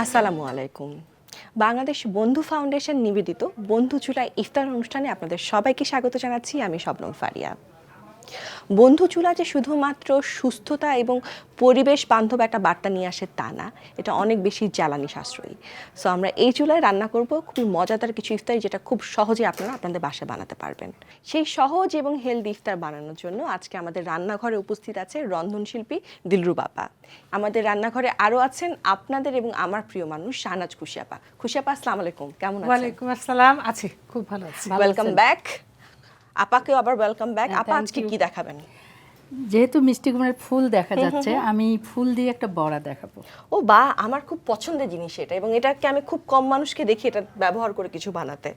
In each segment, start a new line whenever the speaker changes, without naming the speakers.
আসসালামু আলাইকুম। বাংলাদেশ বন্ধু ফাউন্ডেশন নিবেদিত বন্ধু চুলায় ইফতার অনুষ্ঠানে আপনাদের সবাইকে স্বাগত জানাচ্ছি। আমি শবনম ফারিয়া। বন্ধু চুলা যে শুধুমাত্র সুস্থতা এবং পরিবেশ বান্ধব একটা বার্তা নিয়ে আসে তা না এটা অনেক বেশি জ্বালানি সাশ্রয়ী। সো আমরা এই চুলায় রান্না করব খুবই মজাদার কিছু ইফতার যেটা খুব সহজে আপনারা আপনাদের বাসায় বানাতে পারবেন। সেই সহজ এবং হেলদি ইফতার বানানোর জন্য আজকে আমাদের রান্নাঘরে উপস্থিত আছে রন্ধনশিল্পী দিলরু বাবা। আমাদের রান্নাঘরে আরও আছেন আপনাদের এবং আমার প্রিয় মানুষ শাহনাজ খুশিয়াপা। খুশিয়াপা আসসালামু আলাইকুম। কেমন আছেন?
ওয়ালাইকুম আসসালাম। আছি খুব ভালো আছি।
ওয়েলকাম ব্যাক আপাকেও আবার ওয়েলকাম ব্যাক
হ্যাঁ,
আপা আজকে কি দেখাবেন?
যেহেতু মিষ্টি কুমড়ার ফুল দেখা যাচ্ছে আমি ফুল দিয়ে একটা বড়া দেখাবো।
ও বা আমার খুব পছন্দের জিনিস এটা এবং এটাকে আমি খুব কম মানুষকে দেখি এটা ব্যবহার করে কিছু বানাতে।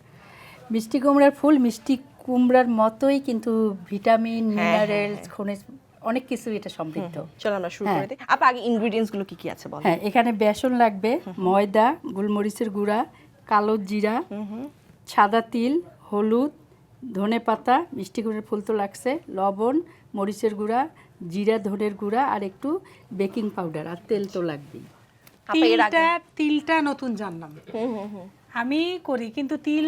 মিষ্টি কুমড়ার ফুল মিষ্টি কুমড়ার মতোই কিন্তু ভিটামিন
হ্যাঁ,
মিনারেলস খনিজ অনেক কিছু এটা সমৃদ্ধ।
চলো আমরা শুরু
হ্যাঁ।
করে দিই। আপা আগে ইনগ্রেডিয়েন্টসগুলো কি কি আছে বলো?
হ্যাঁ এখানে বেসন লাগবে ময়দা গোলমরিচের গুঁড়া কালো জিরা সাদা তিল হলুদ ধনে পাতা মিষ্টি কুমড়ার ফুল তো লাগছে লবণ মরিচের গুঁড়া জিরা ধনের গুঁড়া আর একটু বেকিং পাউডার আর তেল তো লাগবেই।
তিলটা তিলটা নতুন জানলাম। আমি করি কিন্তু তিল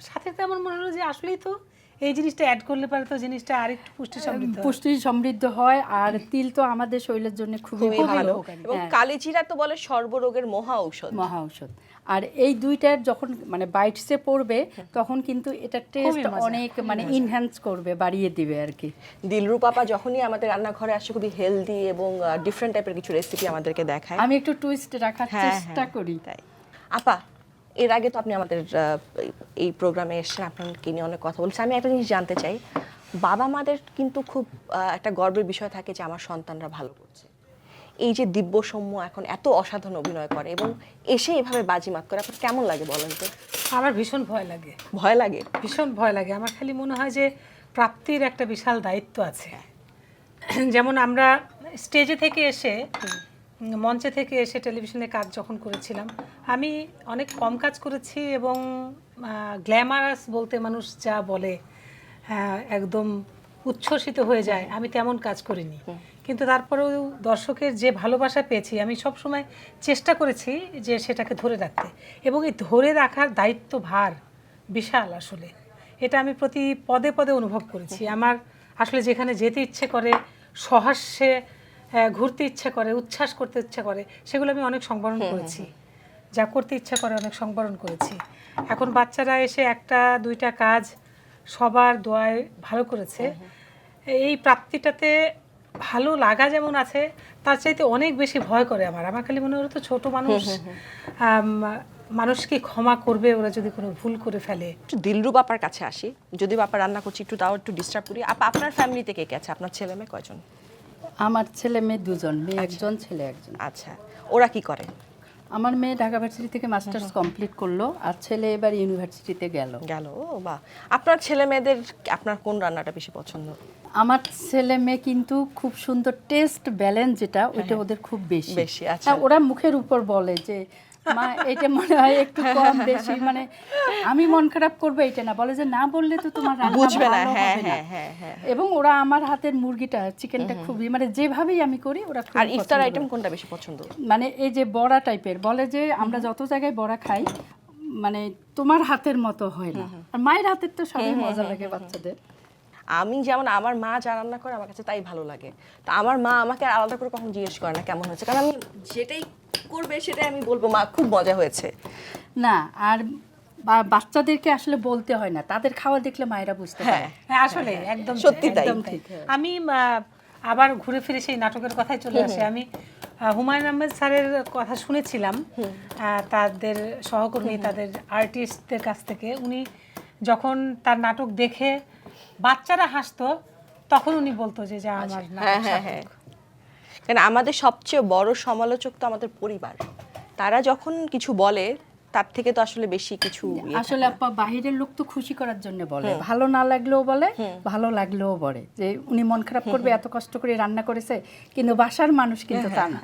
সাথে তেমন মনে হলো যে আসলেই তো এই জিনিসটা অ্যাড করলে পারে তো জিনিসটা আরেকটু পুষ্টি সমৃদ্ধ
পুষ্টি সমৃদ্ধ হয় আর তিল তো আমাদের শরীরের জন্য খুবই
খুবই ভালো। এবং
হ্যাঁ,
কালিজিরা তো বলে সর্বরোগের মহা ঔষধ।
মহা ঔষধ। আর এই দুইটার যখন মানে বাইটসে পড়বে তখন কিন্তু এটা টেস্ট অনেক মানে ইনহ্যান্স করবে বাড়িয়ে দিবে আর কি।
দিলরু পাপা যখনই আমাদের রান্নাঘরে আসে খুবই হেলদি এবং ডিফারেন্ট টাইপের কিছু রেসিপি আমাদেরকে দেখায়।
আমি একটু টুইস্ট রাখার
হ্যাঁ,
চেষ্টা
হ্যাঁ,
করি।
তাই। আপা এর আগে তো আপনি আমাদের এই প্রোগ্রামে এসেছেন আপনাকে নিয়ে অনেক কথা বলছেন আমি একটা জিনিস জানতে চাই। বাবা মাদের কিন্তু খুব একটা গর্বের বিষয় থাকে যে আমার সন্তানরা ভালো করছে। এই যে দিব্য সৌম্য এখন এত অসাধারণ অভিনয় করে এবং এসে এভাবে বাজিমাত করে আপনার কেমন লাগে বলেন তো?
আমার ভীষণ ভয় লাগে।
ভয় লাগে?
ভীষণ ভয় লাগে। আমার খালি মনে হয় যে প্রাপ্তির একটা বিশাল দায়িত্ব আছে। যেমন আমরা স্টেজে থেকে এসে মঞ্চে থেকে এসে টেলিভিশনে কাজ যখন করেছিলাম আমি অনেক কম কাজ করেছি এবং গ্ল্যামারাস বলতে মানুষ যা বলে হ্যাঁ, একদম উচ্ছ্বসিত হয়ে যায়। আমি তেমন কাজ করিনি। কিন্তু তারপরেও দর্শকের যে ভালোবাসা পেয়েছি আমি সব সময় চেষ্টা করেছি যে সেটাকে ধরে রাখতে। এবং এই ধরে রাখার দায়িত্ব ভার বিশাল আসলে। এটা আমি প্রতি পদে পদে অনুভব করেছি। আমার আসলে যেখানে যেতে ইচ্ছে করে সহাস্যে ঘুরতে ইচ্ছে করে উচ্ছ্বাস করতে ইচ্ছে করে সেগুলো আমি অনেক সংবরণ করেছি। যা করতে ইচ্ছা করে অনেক সংবরণ করেছি। এখন বাচ্চারা এসে একটা দুইটা কাজ সবার দোয়ায় ভালো করেছে। এই প্রাপ্তিটাতে ভালো লাগা যেমন আছে তার চাইতে অনেক বেশি ভয় করে আমার। আমার খালি মনে হলো তো ছোট মানুষ। আম, মানুষ কি ক্ষমা করবে ওরা যদি কোনো ভুল করে ফেলে।
একটু দিলরু বাপার কাছে আসি। যদি বাপা রান্না করছি একটু তাও একটু ডিস্টার্ব করি। আপা আপনার ফ্যামিলিতে কে কে আছে? আপনার ছেলে মেয়ে কয়জন?
আমার ছেলে মেয়ে দুজন মেয়ে একজন ছেলে একজন।
আচ্ছা। ওরা কি করে?
আমার মেয়ে ঢাকা ভার্সিটি থেকে মাস্টার্স কমপ্লিট করল আর ছেলে এবার ইউনিভার্সিটিতে গেল।
গেল বা আপনার ছেলে মেয়েদের আপনার কোন রান্নাটা বেশি পছন্দ?
আমার ছেলে মেয়ে কিন্তু খুব সুন্দর টেস্ট ব্যালেন্স যেটা ওইটা ওদের খুব বেশি।
বেশি, আচ্ছা।
হ্যাঁ, ওরা মুখের উপর বলে যে মা এটা মনে হয় একটু কম বেশি। মানে আমি মন খারাপ করব এটা না। বলে যে না বললে তো তোমার
বুঝবে না হ্যাঁ হ্যাঁ হ্যাঁ হ্যাঁ
এবং ওরা আমার হাতের মুরগিটা চিকেনটা খুবই মানে যেভাবেই আমি করি ওরা
আর ইফতার আইটেম কোনটা বেশি পছন্দ?
মানে এই যে বড়া টাইপের বলে যে আমরা যত জায়গায় বড়া খাই মানে তোমার হাতের মতো হয় না। আর মায়ের হাতের তো সবই মজা লাগে বাচ্চাদের।
আমি যেমন আমার মা যা রান্না করে আমার কাছে তাই ভালো লাগে। তা আমার মা আমাকে আর আলাদা করে কখনো জিজ্ঞেস করে না কেমন হয়েছে। কারণ আমি যেটাই করবে সেটাই আমি বলব মা খুব মজা হয়েছে।
না আর বা- বাচ্চাদেরকে আসলে বলতে হয় না। তাদের খাওয়া দেখলে মায়েরা বুঝতে
হ্যাঁ
পারে
হ্যাঁ আসলে একদম
সত্যি তাই।
একদম ঠিক। আমি আবার ঘুরে ফিরে সেই নাটকের কথাই চলে আসে। আমি হুমায়ুন আহমেদ স্যারের কথা শুনেছিলাম। তাদের সহকর্মী তাদের আর্টিস্টদের কাছ থেকে। উনি যখন তার নাটক দেখে বাচ্চারা হাসতো তখন উনি বলতো যে যা আমার
হ্যাঁ হ্যাঁ হ্যাঁ। কারণ আমাদের সবচেয়ে বড় সমালোচক তো আমাদের পরিবার। তারা যখন কিছু বলে তার থেকে তো আসলে বেশি কিছু ইয়ে
আসলে আপা বাহিরের লোক তো খুশি করার জন্য বলে। ভালো না লাগলেও বলে ভালো লাগলেও বলে। যে উনি মন খারাপ করবে এত কষ্ট করে রান্না করেছে কিন্তু বাসার মানুষ কিন্তু তা না।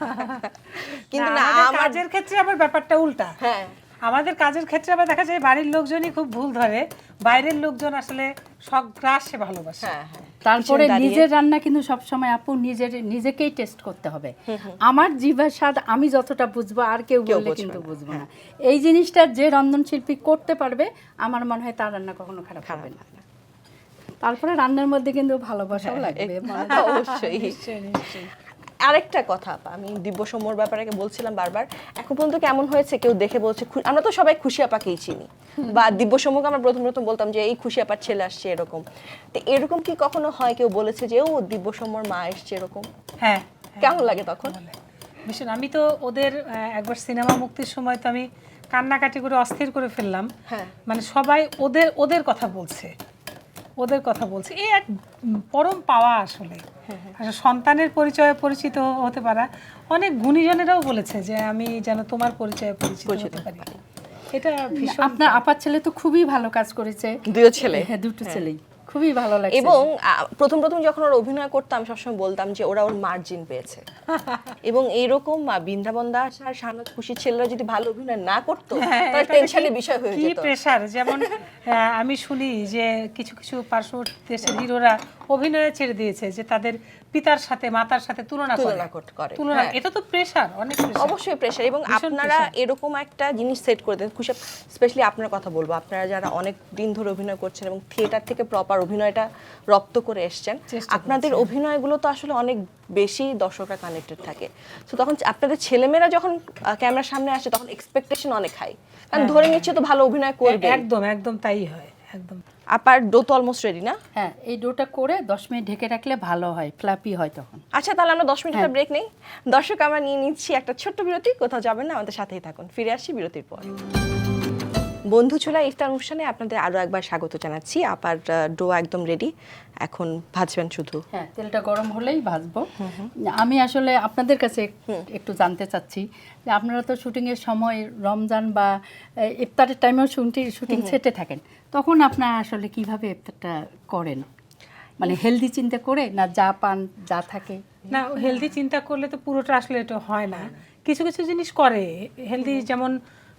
কিন্তু
না, আমাদের কাজের ক্ষেত্রে আবার ব্যাপারটা উল্টা।
হ্যাঁ।
আমাদের কাজের ক্ষেত্রে আবার দেখা যায় বাড়ির লোকজনই খুব ভুল ধরে। বাইরের লোকজন আসলে সগ্রাসে ভালোবাসে।
হ্যাঁ হ্যাঁ।
তারপরে নিজের রান্না কিন্তু সবসময় আপু নিজের নিজেকেই টেস্ট করতে হবে। আমার জিভার স্বাদ আমি যতটা বুঝব আর কেউ বললে কিন্তু বুঝব না। এই জিনিসটা যে রন্ধনশিল্পী করতে পারবে আমার মনে হয় তার রান্না কখনো খারাপ হবে না। তারপরে রান্নার মধ্যে কিন্তু ভালোবাসাও লাগবে হয়।
অবশ্যই। আরেকটা কথা আমি দিব্য সমর ব্যাপারে বলছিলাম বারবার এখন পর্যন্ত কেমন হয়েছে কেউ দেখে বলছে আমরা তো সবাই খুশি আপাকেই চিনি। বা দিব্য সমকে আমরা প্রথম প্রথম বলতাম যে এই খুশি আপার ছেলে আসছে এরকম। তো এরকম কি কখনো হয়? কেউ বলেছে যে ও দিব্য সমর মা এসছে এরকম?
হ্যাঁ
কেমন লাগে তখন?
ভীষণ। আমি তো ওদের একবার সিনেমা মুক্তির সময় তো আমি কান্নাকাটি করে অস্থির করে ফেললাম।
হ্যাঁ।
মানে সবাই ওদের ওদের কথা বলছে। ওদের কথা বলছি। এই এক পরম পাওয়া আসলে। আসলে সন্তানের পরিচয়ে পরিচিত হতে পারা। অনেক গুণীজনেরাও বলেছে যে আমি যেন তোমার পরিচয়ে পরিচিত হতে পারি। এটা ভীষণ
আপনার আপার ছেলে তো খুবই ভালো কাজ করেছে।
দুটো ছেলে?
হ্যাঁ দুটো ছেলেই। খুবই ভালো লাগছে।
এবং প্রথম প্রথম যখন ওরা অভিনয় করতাম আমি সবসময় বলতাম যে ওরা ওর মার্জিন পেয়েছে। এবং এইরকম বৃন্দাবন দাস আর শাহানাজ খুশির ছেলেরা যদি ভালো অভিনয় না করতো
হ্যাঁ,
তাহলে টেনশনের বিষয় হয়ে যেত।
কি প্রেসার যেমন আমি শুনি যে কিছু কিছু পার্শ্ববর্তী দেশের হিরোরা অভিনয়ে ছেড়ে দিয়েছে যে তাদের পিতার সাথে মাতার সাথে তুলনা করে।
তুলনা কর-
তুলনা
হ্যাঁ।
এটা তো প্রেসার অনেক।
অবশ্যই প্রেশার এবং আপনারা এরকম একটা জিনিস সেট করে দেন। খুশি স্পেশালি আপনার কথা বলব। আপনারা যারা অনেক দিন ধরে অভিনয় করছেন এবং থিয়েটার থেকে প্রপার অভিনয়টা রপ্ত করে এসছেন। আপনাদের অভিনয়গুলো তো আসলে অনেক বেশি দর্শকরা কানেক্টেড থাকে। তো তখন আপনাদের ছেলেমেয়েরা যখন ক্যামেরার সামনে আসে তখন এক্সপেকটেশন অনেক হাই কারণ ধরে নিচ্ছে তো ভালো অভিনয় করবে।
একদম একদম তাই হয় একদম।
আপার ডো তো অলমোস্ট রেডি না?
হ্যাঁ এই ডোটা করে দশ মিনিট ঢেকে রাখলে ভালো হয় ফ্লাপি হয় তখন।
আচ্ছা তাহলে আমরা দশ মিনিট একটা ব্রেক নেই। দর্শক আমরা নিয়ে নিচ্ছি একটা ছোট্ট বিরতি কোথাও যাবেন না আমাদের সাথেই থাকুন। ফিরে আসি বিরতির পর। বন্ধু চুলা ইফতার অনুষ্ঠানে আপনাদের আরও একবার স্বাগত জানাচ্ছি। আপার ডো একদম রেডি এখন ভাজবেন শুধু।
হ্যাঁ তেলটা গরম হলেই ভাজবো। আমি আসলে আপনাদের কাছে একটু জানতে চাচ্ছি যে আপনারা তো শুটিংয়ের সময় রমজান বা ইফতারের টাইমেও শুটিং শুটিং সেটে থাকেন। তখন আপনারা আসলে কীভাবে ইফতারটা করেন? মানে হেলদি চিন্তা করে না যা পান যা থাকে?
না হেলদি চিন্তা করলে তো পুরোটা আসলে এটা হয় না। কিছু কিছু জিনিস করে। হেলদি যেমন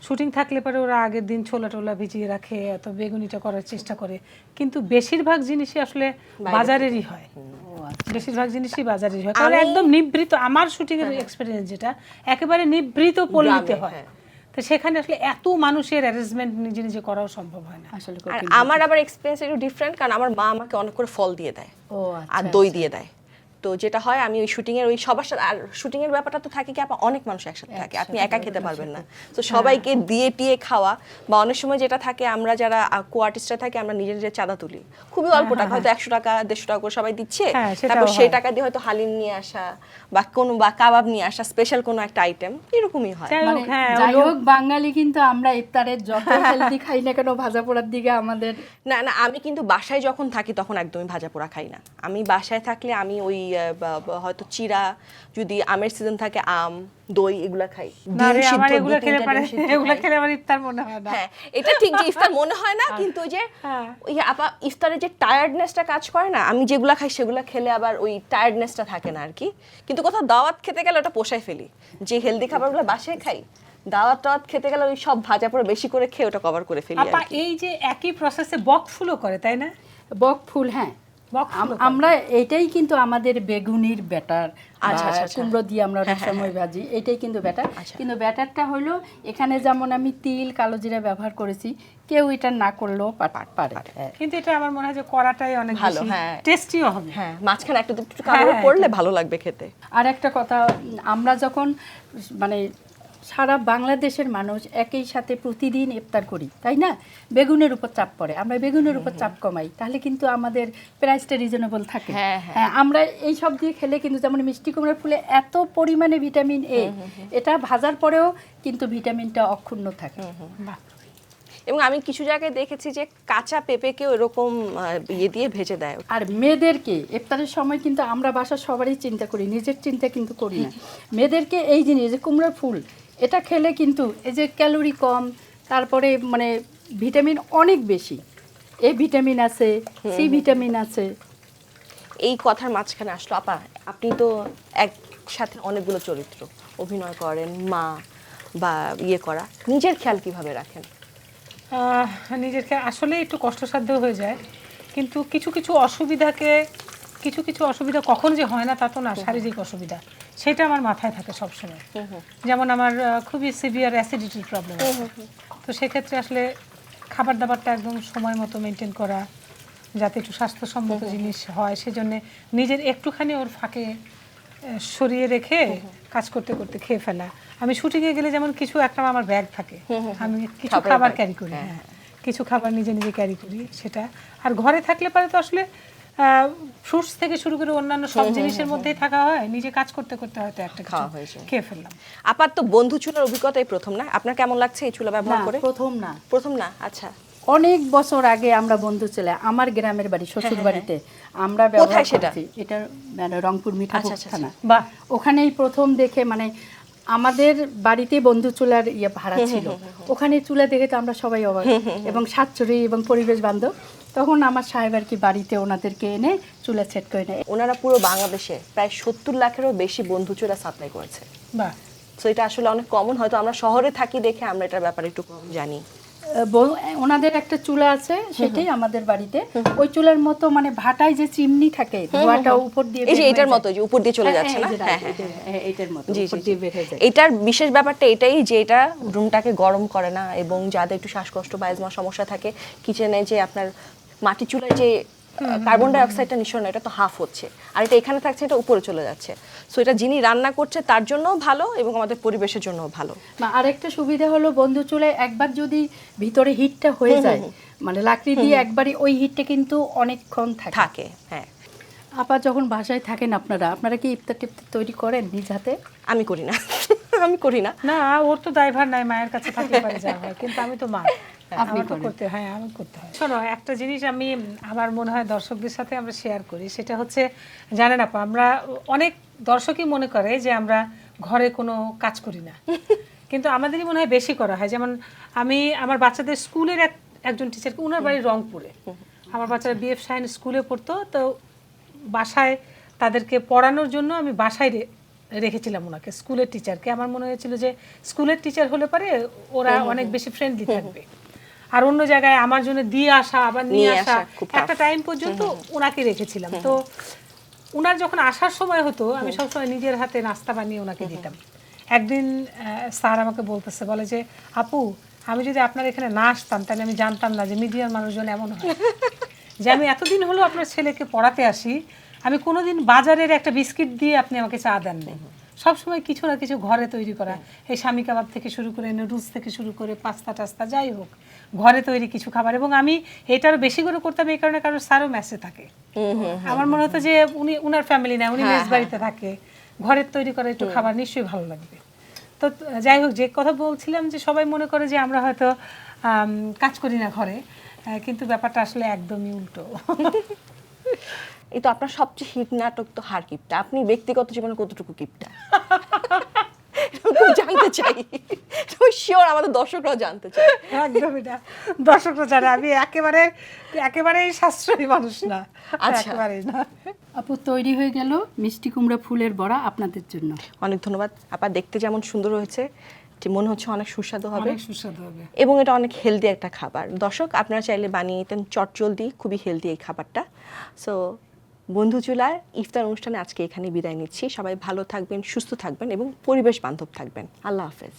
শুটিং থাকলে পরে ওরা আগের দিন ছোলা টোলা ভিজিয়ে রাখে অত বেগুনিটা করার চেষ্টা করে। কিন্তু বেশিরভাগ জিনিসই আসলে বাজারেরই হয়। বেশিরভাগ জিনিসই বাজারেরই হয়। কারণ একদম নিবৃত আমার শুটিং এর এক্সপিরিয়েন্স যেটা একেবারে নিবৃত পল্লীতে হয়। তো সেখানে আসলে এত মানুষের অ্যারেঞ্জমেন্ট নিজে নিজে করাও সম্ভব হয় না।
আসলে
আমার আবার এক্সপিরিয়েন্স একটু ডিফারেন্ট কারণ আমার মা আমাকে অনেক করে ফল দিয়ে দেয়।
ও
আর দই দিয়ে দেয়। তো যেটা হয় আমি ওই শুটিং এর ওই সবার সাথে আর শুটিং এর ব্যাপারটা তো থাকে কি আপা অনেক মানুষ একসাথে থাকে। আপনি একা খেতে পারবেন না। তো সবাইকে দিয়ে টিয়ে খাওয়া বা অনেক সময় যেটা থাকে আমরা যারা কো আর্টিস্টরা থাকি আমরা নিজের নিজের চাঁদা তুলি। খুবই অল্প টাকা হয়তো একশো টাকা দেড়শো টাকা করে সবাই দিচ্ছে।
হ্যাঁ,
তারপর সেই টাকা দিয়ে হয়তো হালিম নিয়ে আসা বা কোনো বা কাবাব নিয়ে আসা স্পেশাল কোনো একটা আইটেম এরকমই হয়।
যাই
মানে
হোক হ্যাঁ
বাঙালি কিন্তু আমরা ইফতারের যত হেলদি খাই না কেন ভাজা পোড়ার দিকে আমাদের
না না আমি কিন্তু বাসায় যখন থাকি তখন একদমই ভাজা পোড়া খাই না। আমি বাসায় থাকলে আমি ওই হয়তো চিরা যদি আমের সিজন থাকে আম দই এগুলা খাই।
না
ডিম
আমার এগুলো খেলে পারে এগুলো খেলে আমার ইফতার মনে হয় না।
হ্যাঁ এটা ঠিক যে ইফতার মনে হয় না কিন্তু ওই যে
হ্যাঁ।
ওই আপা ইফতারে যে টায়ার্ডনেসটা কাজ করে না আমি যেগুলা খাই সেগুলা খেলে আবার ওই টায়ার্ডনেসটা থাকে না আর কি। কিন্তু কোথাও দাওয়াত খেতে গেলে ওটা পোষায় ফেলি। যে হেলদি খাবারগুলো বাসায় খাই দাওয়াত টাওয়াত খেতে গেলে ওই সব ভাজা পরে বেশি করে খেয়ে ওটা কভার করে ফেলি আর
আপা এই যে একই প্রসেসে বক ফুলও করে তাই না?
বক ফুল হ্যাঁ। আমরা এটাই কিন্তু আমাদের বেগুনির ব্যাটার
আচ্ছা, আচ্ছা, আচ্ছা।
কুমড়ো দিয়ে আমরা সময় ভাজি এটাই কিন্তু ব্যাটার
আচ্ছা।
কিন্তু ব্যাটারটা হলো এখানে যেমন আমি তিল কালো জিরা ব্যবহার করেছি কেউ এটা না করলেও পারে হ্যাঁ।
কিন্তু এটা আমার মনে হয় যে করাটাই অনেক
ভালো, হ্যাঁ।
হ্যাঁ টেস্টিও হবে
হ্যাঁ মাঝখানে একটা দুটো
হ্যাঁ,
পড়লে ভালো লাগবে খেতে
আর একটা কথা আমরা যখন মানে সারা বাংলাদেশের মানুষ একই সাথে প্রতিদিন ইফতার করি তাই না? বেগুনের উপর চাপ পড়ে। আমরা বেগুনের উপর চাপ কমাই তাহলে কিন্তু আমাদের প্রাইসটা রিজনেবল থাকে।
হ্যাঁ, হ্যাঁ।
হ্যাঁ আমরা এই সব দিয়ে খেলে কিন্তু যেমন মিষ্টি কুমড়ার ফুলে এত পরিমাণে ভিটামিন এ এটা ভাজার পরেও কিন্তু ভিটামিনটা অক্ষুণ্ণ থাকে।
এবং আমি কিছু জায়গায় দেখেছি যে কাঁচা পেঁপেকেও এরকম ইয়ে দিয়ে ভেজে দেয়।
আর মেয়েদেরকে ইফতারের সময় কিন্তু আমরা বাসার সবারই চিন্তা করি নিজের চিন্তা কিন্তু করি না। মেয়েদেরকে এই জিনিস যে কুমড়োর ফুল এটা খেলে কিন্তু এই যে ক্যালোরি কম তারপরে মানে ভিটামিন অনেক বেশি। এ ভিটামিন আছে সি ভিটামিন আছে।
এই কথার মাঝখানে আসলো আপা আপনি তো একসাথে অনেকগুলো চরিত্র অভিনয় করেন মা বা ইয়ে করা নিজের খেয়াল কীভাবে রাখেন?
নিজের খেয়াল আসলে একটু কষ্টসাধ্য হয়ে যায় কিন্তু কিছু কিছু অসুবিধাকে কিছু কিছু অসুবিধা কখন যে হয় না তা তো না শারীরিক অসুবিধা। সেটা আমার মাথায় থাকে সবসময়। যেমন আমার খুবই সিভিয়ার অ্যাসিডিটির প্রবলেম তো সেক্ষেত্রে আসলে খাবার দাবারটা একদম সময় মতো মেনটেন করা যাতে একটু স্বাস্থ্যসম্মত জিনিস হয় সেজন্য নিজের একটুখানি ওর ফাঁকে সরিয়ে রেখে কাজ করতে করতে খেয়ে ফেলা। আমি শুটিংয়ে গেলে যেমন কিছু একটা আমার ব্যাগ থাকে। আমি কিছু খাবার ক্যারি করি হ্যাঁ কিছু খাবার নিজে নিজে ক্যারি করি সেটা। আর ঘরে থাকলে পারে তো আসলে ফ্রুটস থেকে শুরু করে অন্যান্য সব জিনিসের মধ্যেই থাকা হয়। নিজে কাজ করতে করতে হয়তো একটা
খাওয়া হয়ে যায়।
খেয়ে ফেললাম।
আপার তো বন্ধু চুলার অভিজ্ঞতাই প্রথম না? আপনার কেমন লাগছে এই চুলা ব্যবহার করে?
প্রথম না।
প্রথম না? আচ্ছা।
অনেক বছর আগে আমরা বন্ধু ছেলে আমার গ্রামের বাড়ি শ্বশুর বাড়িতে আমরা ব্যবহার
হ্যাঁ?
করেছি এটা মানে রংপুর মিঠাপুর
আচ্ছা, আচ্ছা,
থানা।
বাহ।
ওখানেই প্রথম দেখে মানে আমাদের বাড়িতে বন্ধু চুলার ইয়ে ভাড়া ছিল। ওখানে চুলা দেখে তো আমরা সবাই অবাক এবং সাতচুরি এবং পরিবেশ বান্ধব। তখন আমার সাহেব আর কি বাড়িতে ওনাদেরকে এনে চুলা সেট করে নেয়।
ওনারা পুরো বাংলাদেশে প্রায় সত্তর লাখেরও বেশি বন্ধু চুলা সাপ্লাই করেছে।
বাহ।
তো এটা আসলে অনেক কমন হয়তো আমরা শহরে থাকি দেখে আমরা এটার ব্যাপারে একটু কম জানি।
ওনাদের একটা চুলা আছে সেটাই আমাদের বাড়িতে। ওই চুলার মতো মানে ভাটায় যে চিমনি থাকে ধোঁয়াটা উপর দিয়ে
এই যে এটার মতো যে উপর দিয়ে চলে
হ্যাঁ,
যাচ্ছে না? হ্যাঁ
right,
হ্যাঁ
এটা- এইটার মতো উপর দিয়ে বের হয়ে যায়।
এটার বিশেষ ব্যাপারটা এটাই যে এটা রুমটাকে গরম করে না এবং যাদের একটু শ্বাসকষ্ট বা এজমা সমস্যা থাকে কিচেনে যে আপনার মাটি চুলায় যে কার্বন ডাই অক্সাইডটা নিঃসরণ এটা তো হাফ হচ্ছে। আর এটা এখানে থাকছে এটা উপরে চলে যাচ্ছে। সো এটা যিনি রান্না করছে তার জন্যও ভালো এবং আমাদের পরিবেশের জন্যও ভালো।
না, আরেকটা সুবিধা হলো বন্ধু চুলায় একবার যদি ভিতরে হিটটা হয়ে যায় মানে লাকড়ি দিয়ে একবারই ওই হিটটা কিন্তু অনেকক্ষণ থাকে।
থাকে হ্যাঁ।
আপা যখন বাসায় থাকেন আপনারা আপনারা কি ইফতার টিফতার তৈরি করেন নিজ হাতে?
আমি করি না। আমি করি না।
না ওর তো দায়ভার নাই মায়ের কাছে থাকতে পারে যা হয় কিন্তু আমি তো মা।
আপনি।
করতে হয় আমি করতে হয়। শোনো একটা জিনিস আমি আমার মনে হয় দর্শকদের সাথে আমরা শেয়ার করি সেটা হচ্ছে জানেন আপা আমরা অনেক দর্শকই মনে করে যে আমরা ঘরে কোনো কাজ করি না। কিন্তু আমাদেরই মনে হয় বেশি করা হয়। যেমন আমি আমার বাচ্চাদের স্কুলের এক একজন টিচারকে উনার বাড়ি রংপুরে। আমার বাচ্চারা বিএফ সাইন স্কুলে পড়তো তো বাসায় তাদেরকে পড়ানোর জন্য আমি বাসায় রেখেছিলাম ওনাকে স্কুলের টিচারকে আমার মনে হয়েছিল যে স্কুলের টিচার হলে পারে ওরা অনেক বেশি ফ্রেন্ডলি থাকবে। আর অন্য জায়গায় আমার জন্য দিয়ে আসা আবার নিয়ে আসা। একটা টাইম পর্যন্ত ওনাকে রেখেছিলাম। তো ওনার যখন আসার সময় হতো আমি সবসময় নিজের হাতে নাস্তা বানিয়ে ওনাকে দিতাম। একদিন স্যার আমাকে বলতেছে বলে যে আপু আমি যদি আপনার এখানে না আসতাম তাহলে আমি জানতাম না যে মিডিয়ার মানুষজন এমন হয়। যে আমি এতদিন হলো আপনার ছেলেকে পড়াতে আসি আমি কোনোদিন বাজারের একটা বিস্কিট দিয়ে আপনি আমাকে চা দেননি। সবসময় কিছু না কিছু ঘরে তৈরি করা। এই স্বামী কাবাব থেকে শুরু করে নুডলস থেকে শুরু করে পাস্তা টাস্তা যাই হোক ঘরে তৈরি কিছু খাবার। এবং আমি এটারও বেশি করে করতাম এই কারণে কারণ স্যারও মেসে থাকে। আমার মনে হতো যে উনি উনার ফ্যামিলি না উনি মেস বাড়িতে থাকে। ঘরের তৈরি করা একটু খাবার নিশ্চয়ই ভালো লাগবে। তো যাই হোক যে কথা বলছিলাম যে সবাই মনে করে যে আমরা হয়তো কাজ করি না ঘরে কিন্তু ব্যাপারটা আসলে একদমই উল্টো।
এই তো আপনার সবচেয়ে হিট নাটক তো হার কিপটা। আপনি ব্যক্তিগত জীবনে কতটুকু কিপটা? জানতে চাই। শিওর আমাদের দর্শকরাও জানতে চাই
একদমই না। দর্শকরা জানে আমি একেবারে একেবারেই সাশ্রয়ী মানুষ না।
আচ্ছা।
একেবারেই না।
আপু তৈরি হয়ে গেল মিষ্টি কুমড়া ফুলের বড়া আপনাদের জন্য।
অনেক ধন্যবাদ। আপা দেখতে যেমন সুন্দর হয়েছে যে মনে হচ্ছে অনেক সুস্বাদু হবে।
সুস্বাদু হবে।
এবং এটা অনেক হেলদি একটা খাবার। দর্শক আপনারা চাইলে বানিয়ে নিতেন চটজলদি খুবই হেলদি এই খাবারটা। সো বন্ধু চুলার ইফতার অনুষ্ঠানে আজকে এখানে বিদায় নিচ্ছি। সবাই ভালো থাকবেন, সুস্থ থাকবেন এবং পরিবেশ বান্ধব থাকবেন। আল্লাহ হাফেজ।